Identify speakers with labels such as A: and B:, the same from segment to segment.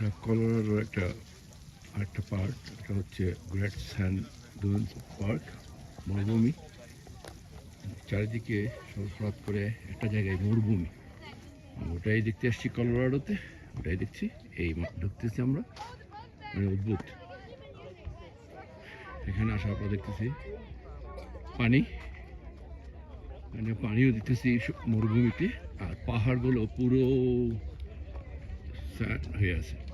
A: এটা কলোরাডোর একটা, আরেকটা পার্ক এটা হচ্ছে গ্রেট স্যান্ড ডুন পার্ক মরুভূমি। চারিদিকে হঠাৎ করে একটা জায়গায় মরুভূমি। ওটাই দেখতে আসছি কলোরাডোতে, ওটাই দেখছি, এই ঢুকতেছি আমরা। মানে অদ্ভুত। এখানে আসার পর দেখতেছি পানি। মানে পানিও দিতেছি মরুভূমিতে, আর পাহাড়গুলো পুরো হয়ে আছে।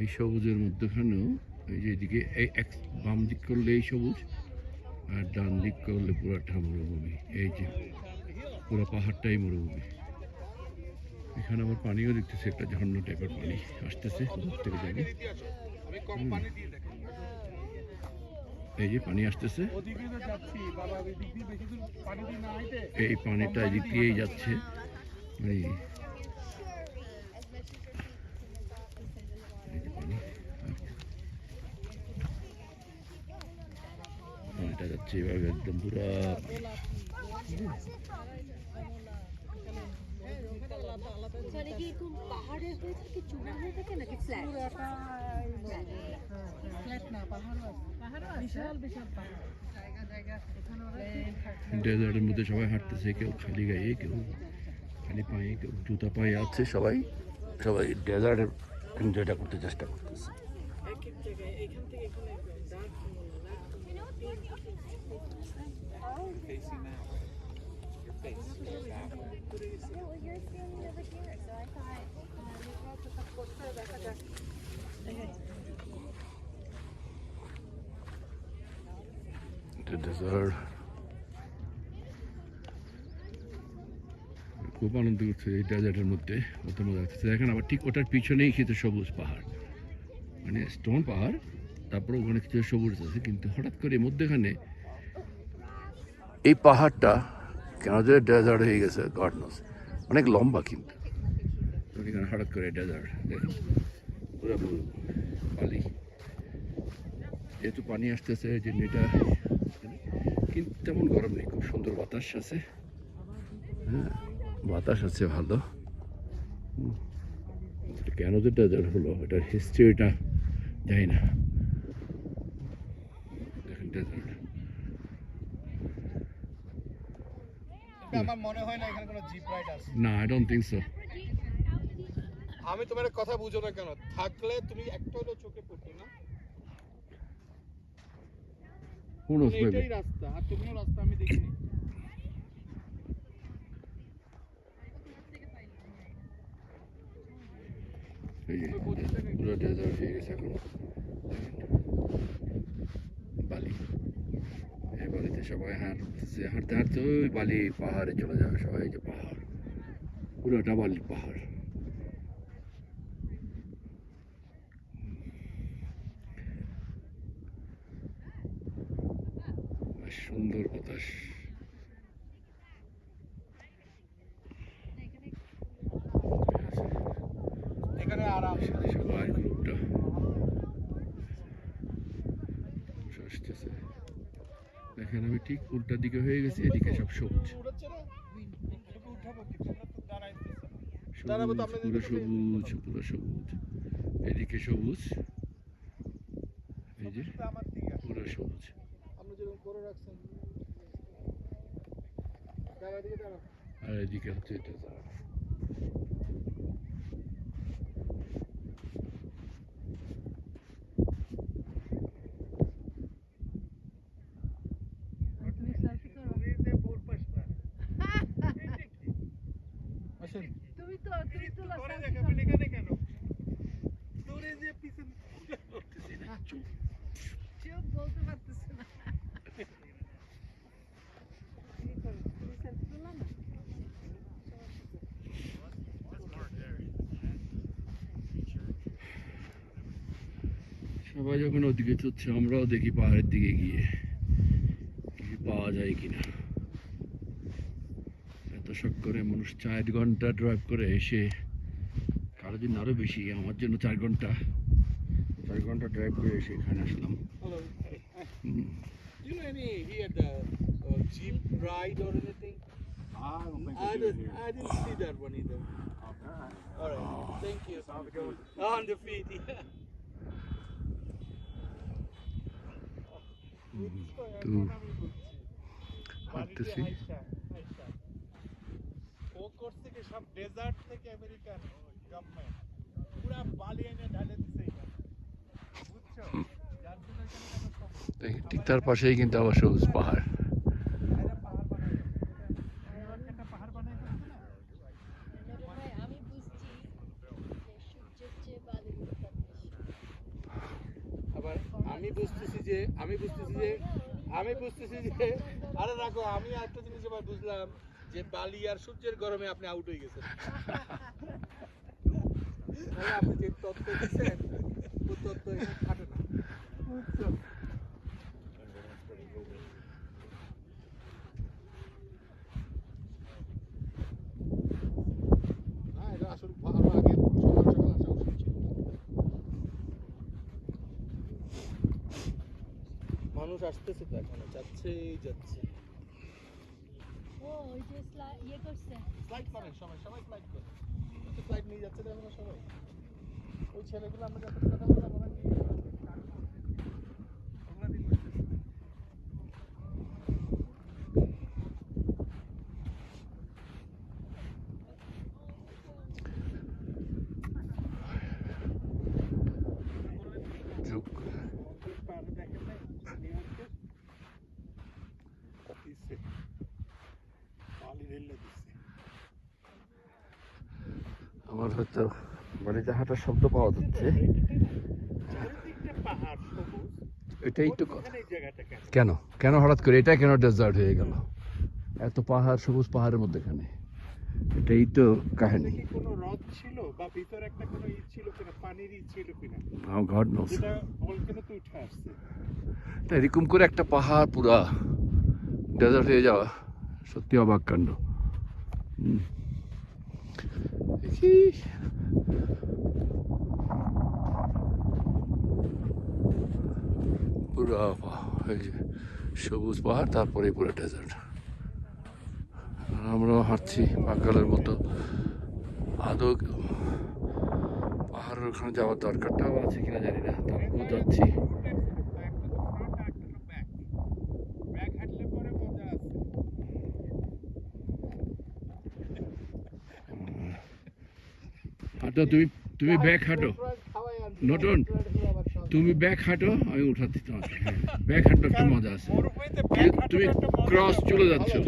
A: এই সবুজের মধ্যখানেও এই যে এদিকে এই এক বাম দিক করলে এই সবুজ আর ডান দিক করলে পুরোটা মরুভূমি। এই যে পুরো পাহাড়টাই মরুভূমি। এখানে আবার পানিও দেখতেছে, একটা ঝর্ণা টাইপের পানি আসতেছে দূর থেকে জায়গায় এই যে পানি আসতেছে। এই পানিটা এদিক দিয়েই যাচ্ছে। এই যে পানি পানিটা যাচ্ছে এভাবে একদম পুরা
B: মানে কি এরকম পাহাড়ে হয়ে থাকে চূড়া হয়ে থাকে নাকি ফ্ল্যাট
C: ফ্ল্যাট না পাহাড়ও আছে পাহাড়ও আছে বিশাল বিশাল পাহাড় জায়গা জায়গা যাচ্ছে ওরা একদম কাটে।
A: ডেজার্টের মধ্যে সবাই হাঁটতেছে কেউ খালি গায়ে কেউ খালি পায়ে কেউ জুতা পায়ে আছে সবাই। সবাই ডেজার্টের এনজয়টা করতে চেষ্টা করতেছে।
C: এক এক জায়গায় এখান থেকে এখানে ডার্ক
A: The desert. খুব আনন্দ করছে এই ডেজার্টের মধ্যে অত মজা লাগছে দেখেন আবার ঠিক ওটার পিছনেই কিন্তু সবুজ পাহাড় মানে স্টোন পাহাড়, তারপরে ওখানে কিছু সবুজ আছে, কিন্তু হঠাৎ করে মধ্যেখানে এই পাহাড়টা কেন যে ডেজার্ট হয়ে গেছে গার্ডনস অনেক লম্বা কিন্তু। এখানে হঠাৎ করে ডেজার্ট পুরো বালি। যেহেতু পানি আসতেছে যে এটা কিন্তু তেমন গরম নেই, খুব সুন্দর বাতাস আছে। হ্যাঁ বাতাস আছে ভালো। কেন যে ডেজার্ট হলো, এটার হিস্ট্রিটা জানি না দেখেন ডেজার্ট
D: আমার মনে হয় না এখানে কোনো জিপ রাইড আছে।
A: না আই ডোন্ট থিঙ্ক সো
D: আমি তোমার কথা বুঝো না কেন? থাকলে তুমি একটা হলো চোখে পড়তো না? এটাই রাস্তা আর তুমিও রাস্তা আমি দেখিনি।
A: পুরো ডেজার্ট হয়ে গেছে এখন বালি। এই বালিতে সবাই হাঁটতেছে, হাঁটতে হাঁটতে ওই বালি পাহাড়ে চলে যাবে সবাই যে পাহাড়। পুরোটা বালি পাহাড়। সুন্দর বাতাস
D: এখানে আরাম
A: সাথে সবাই গ্রুপটা আসতেছে দেখেন আমি ঠিক উল্টা দিকে হয়ে গেছে এদিকে সব সবুজ। পুরো সবুজ পুরো সবুজ। এদিকে সবুজ। এই যে। পুরো সবুজ। আর এদিকে হচ্ছে এটা
C: তুমি সেলফি করো
D: আসেন
C: তুমি তো তুমি তো
D: করে
C: selfie
D: দেখাবেন
C: করো।
D: এখানে কেন দূরে যে পিছনে
C: চুপ বলতে পারতেছে না তুমি করো, তুমি selfie করলা না?
A: সবাই যখন ওদিকে চড়ছে আমরাও দেখি পাহাড়ের দিকে গিয়ে কিছু পাওয়া যায় কিনা। এত শখ করে মানুষ চার ঘণ্টা ড্রাইভ করে এসে কারও দিন আরও বেশি আমার জন্য চার ঘণ্টা। চার ঘণ্টা ড্রাইভ করে এসে এখানে আসলাম।
D: Oh, on the feet.
A: তো হাঁটতেছি।
E: ও কোর্স থেকে সব ডেজার্ট থেকে আমেরিকান গভর্নমেন্ট পুরা বালি এনে ঢালে দিছে
A: ঠিক তার পাশেই কিন্তু আবার সবুজ পাহাড়
E: এরা পাহাড় বানাই একটা পাহাড় বানাই দিচ্ছে না
B: ভাই আমি বুঝছি যে সূর্যের চেয়ে বালির উত্তাপ বেশি
D: আবার আমি বুঝতেছি যে, আমি বুঝতেছি যে, আমি বুঝতেছি যে, আরে রাখো, আমি একটা জিনিস এবার বুঝলাম যে বালি আর সূর্যের গরমে আপনি আউট হয়ে গেছেন। আপনি যে তত্ত্ব দিচ্ছেন, ও তত্ত্ব এখানে খাটে না এটা আসলে আরও আগে সকাল সকাল আসা উচিত ছিল মানুষ আসতেছে তো এখনও যাচ্ছেই যাচ্ছে।
B: ও ওই যে স্লাইড ইয়ে করছে।
D: স্লাইড করে সবাই সবাই স্লাইড করে। ফ্লাইট নিয়ে যাচ্ছে দেখো এখন সবাই। ওই ছেলেগুলো আমরা যত কথা বললাম ওরা নিয়ে ওগুলা দিয়ে করতেছে।
A: যুগ
E: পাহাড় দেখেন নাই নিউ ইয়র্কের দিচ্ছে বালি ঢেলে দিচ্ছে
A: আমার হয়তো বাড়িতে হাঁটার শব্দ পাওয়া যাচ্ছে। এটাই তো
E: কেন?
A: কেন হঠাৎ করে? এটা কেন ডেজার্ট হয়ে গেল? এত পাহাড়, সবুজ পাহাড়ের মধ্যে এখানে। এটাই তো কাহিনী।
E: কোনো হ্রদ ছিল বা ভিতরে একটা কোনো ই ছিল কিনা পানির ই
A: এরকম করে একটা পাহাড় পুরা ডেজার্ট হয়ে যাওয়া, সত্যি অবাক কাণ্ড। হুম। দেখি পুরা এই যে সবুজ পাহাড়, তারপরে পুরো ডেজার্ট আমরাও হাঁটছি পাকালের মতো। আদৌ পাহাড়ের ওখানে যাওয়ার দরকারটাও আছে কিনা জানি না তবুও যাচ্ছি
E: ব্যাগ হাঁটলে পরে মজা আছে
A: হাঁটো তুমি তুমি ব্যাগ হাঁটো। নতুন তুমি ব্যাগ হাঁটো আমি উঠাচ্ছি তোমাকে। হ্যাঁ ব্যাগ হাঁটো একটু মজা আছে। তুমি- ক্রস চলে যাচ্ছ।
E: তো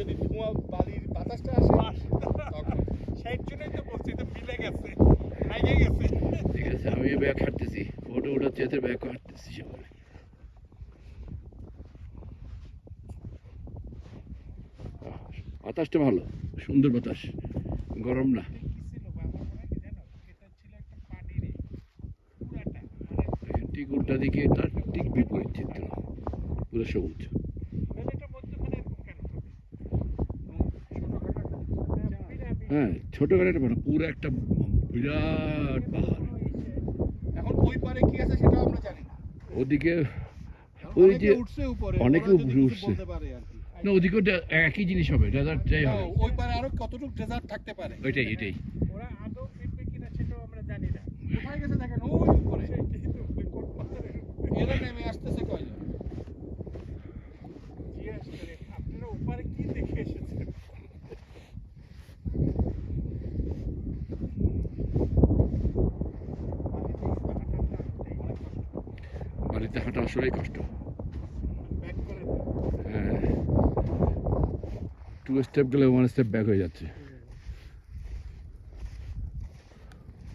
E: তো
A: ঠিক আছে আমি ব্যাগ হাঁটতেছি। ফটো উঠাচ্ছি এতে ব্যাগ হাঁটতেছি সবাই। বাতাসটা ভালো সুন্দর বাতাস। গরম না
E: কি ছিল বা আমার মনে হয় কি জানো এটা ছিল একটা পানির ই, পুরাটা মানে
A: দেখেন ঠিক উল্টা দিকে তার ঠিক বিপরীত চিত্র পুরো সবুজ।
E: ছোটখাটো
A: হ্যাঁ ছোট গাড়িটা ভালো পুরো একটা বিরাট পাহাড়।
D: এখন ওই পারে কি আছে সেটাও আমরা জানি না।
A: ওদিকে ওই যে-
D: উঠছে উপরে
A: অনেকে উঠছে। না ওদিকেও ডে- একই জিনিস হবে ডেজার্টটাই হবে।
D: ওই পারে আরও কতটুকু ডেজার্ট থাকতে পারে।
A: ওইটাই এটাই
E: ওরা আদৌ ফিরবে কিনা সেটাও আমরা জানি না
D: কোথায় গেছে দেখেন ওই উপরে
E: সেটাই তো ওই কোট পাথরের উপরে।
D: এরা নেমে আসতেছে কয়জন
E: জিজ্ঞেস করে, ওপারে কি দেখে এসেছেন
A: বাড়িতে হাঁটা আসলেই কষ্ট। হ্যাঁ। টু স্টেপ গেলে ওয়ান স্টেপ ব্যাক হয়ে যাচ্ছে।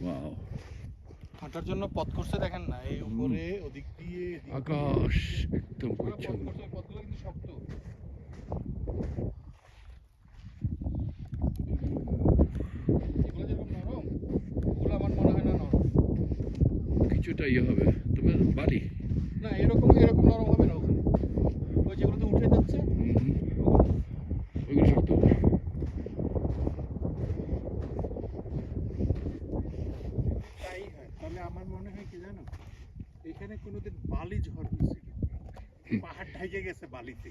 A: ওয়াও
D: হাঁটার জন্য পথ করছে দেখেন না এই উপরে ওদিক দিয়ে
A: আকাশ একদম
D: করছে, পথগুলো কিন্তু শক্ত এগুলো যেরকম নরম ওগুলো আমার মনে হয় না নরম
A: কিছুটা ইয়ে হবে? তবে বালি
D: না এরকম এরকম নরম হবে না ওখানে ওই যেগুলোতে উঠে যাচ্ছে
A: হুম,
D: ওগুলো
A: ওইগুলো শক্ত হবে
E: তাই হয় তাহলে আমার মনে হয় কি জানো এখানে কোনোদিন বালি ঝড় হয়েছিল পাহাড় ঢেকে গেছে বালিতে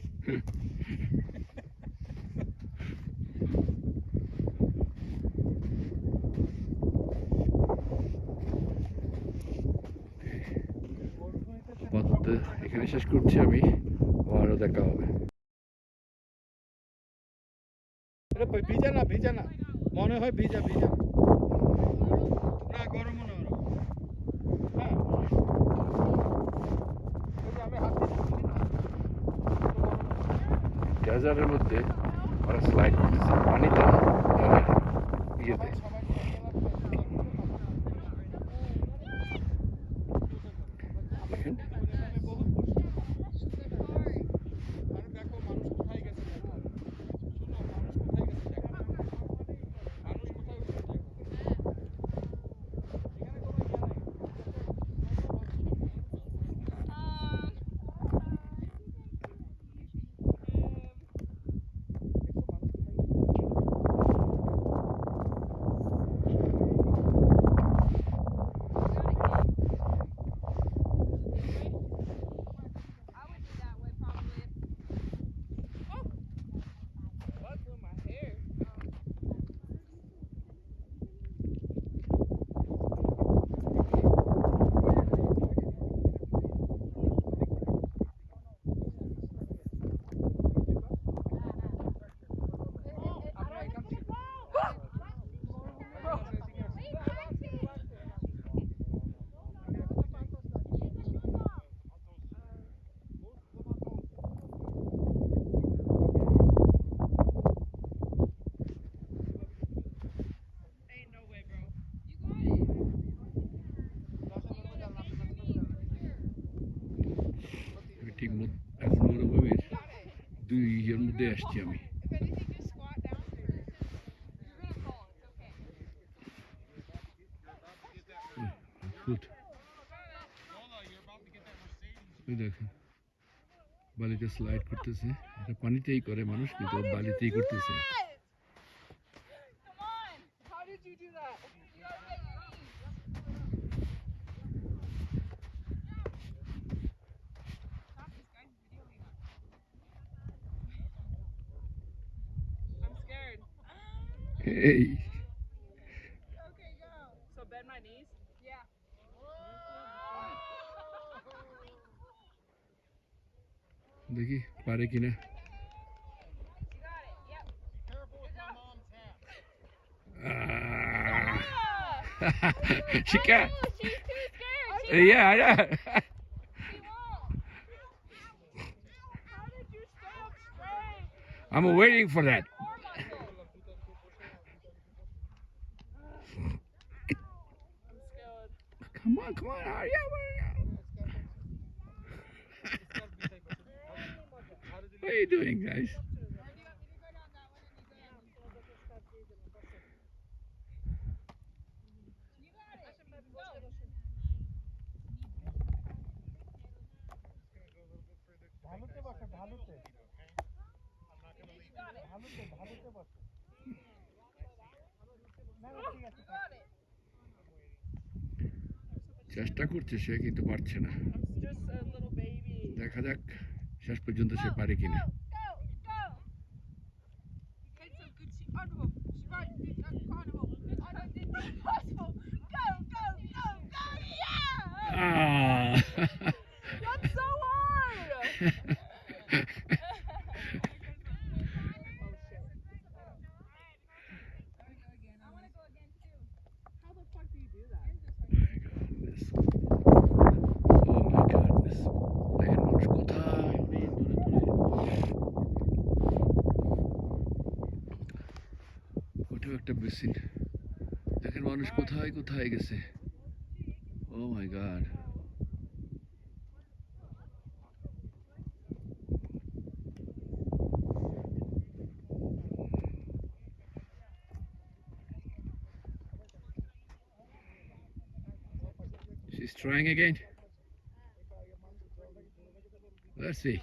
A: শেষ করছি আমি। আবারও দেখা হবে।
E: ভিজা না ভিজা না। মনে হয় ভিজা ভিজা। না গরম মনে হয় হ্যাঁ।
A: ডেজার্টের মধ্যে ওরা স্লাইড করতেছে। পানিতে ইয়েতে দেখেন
E: আরে দেখো মানুষ কোথায় গেছে দেখো শোনো মানুষ কোথায় গেছে দেখো মানুষ কোথায় গেছে দেখো এখানে কোনো ইয়ে নাই আমরা এখান থেকে
A: আমি ঠিক মত এখন মরুভূমির দুই ফুট ওই দেখেন বালিতে স্লাইড করতেছে। এটা পানিতেই করে মানুষ কিন্তু বালিতেই করতেছে।
B: Okay, go. So bend my knees? Yeah.
F: देखिए पारे की
A: ने she can't.
C: She's too scared.
A: yeah, I know. I'm waiting for that. Come on, come on, hurry up, hurry up. What are you doing, guys?
F: ঢালুতে বসো ঢালুতে ঢালুতে ঢালুতে বসো না না, ঠিক আছে
A: চেষ্টা করছে সে কিন্তু পারছে না. দেখা যাক শেষ পর্যন্ত সে পারে কিনা
C: Go,
A: একটা বেসিন দেখেন মানুষ কোথায় কোথায় গেছে ও my god She's trying again. Let's see.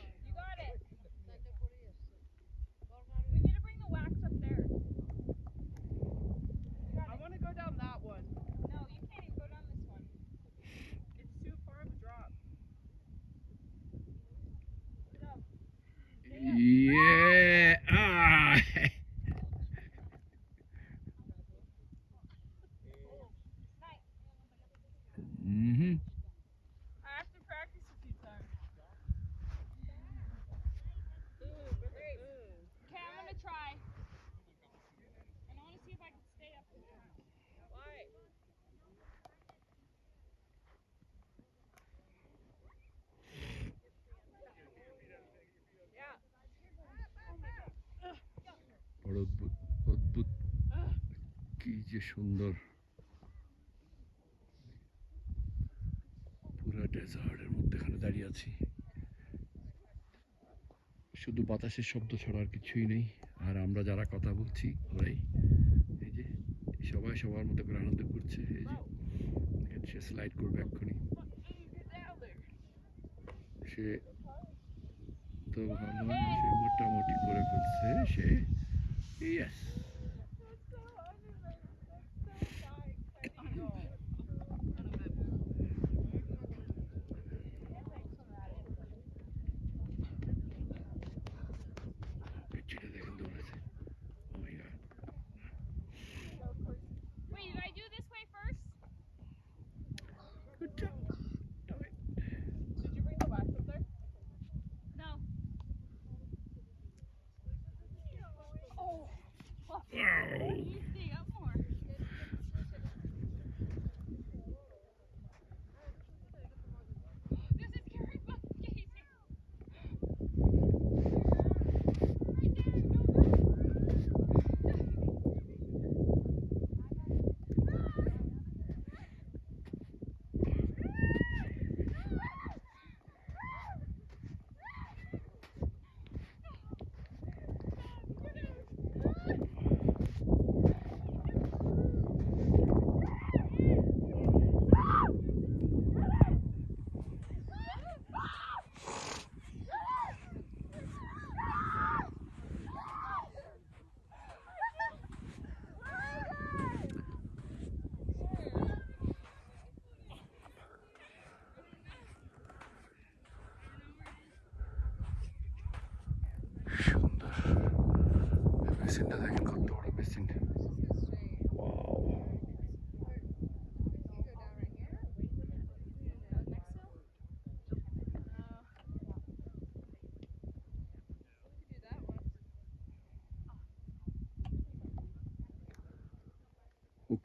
A: কি যে সুন্দর। ডেজার্টের মধ্যেখানে দাঁড়িয়ে আছি। শুধু বাতাসের শব্দ ছাড়া আর কিছুই নেই। আর আমরা যারা কথা বলছি, ওরাই এই যে সবাই সবার মতো করে আনন্দ করছে। এই যে সে স্লাইড করবে এক্ষুনি। সে তো ভালো মোটামুটি করে ফেলছে, সে ইয়েস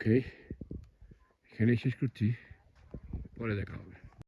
A: ওকে এখানেই শেষ করছি পরে দেখা হবে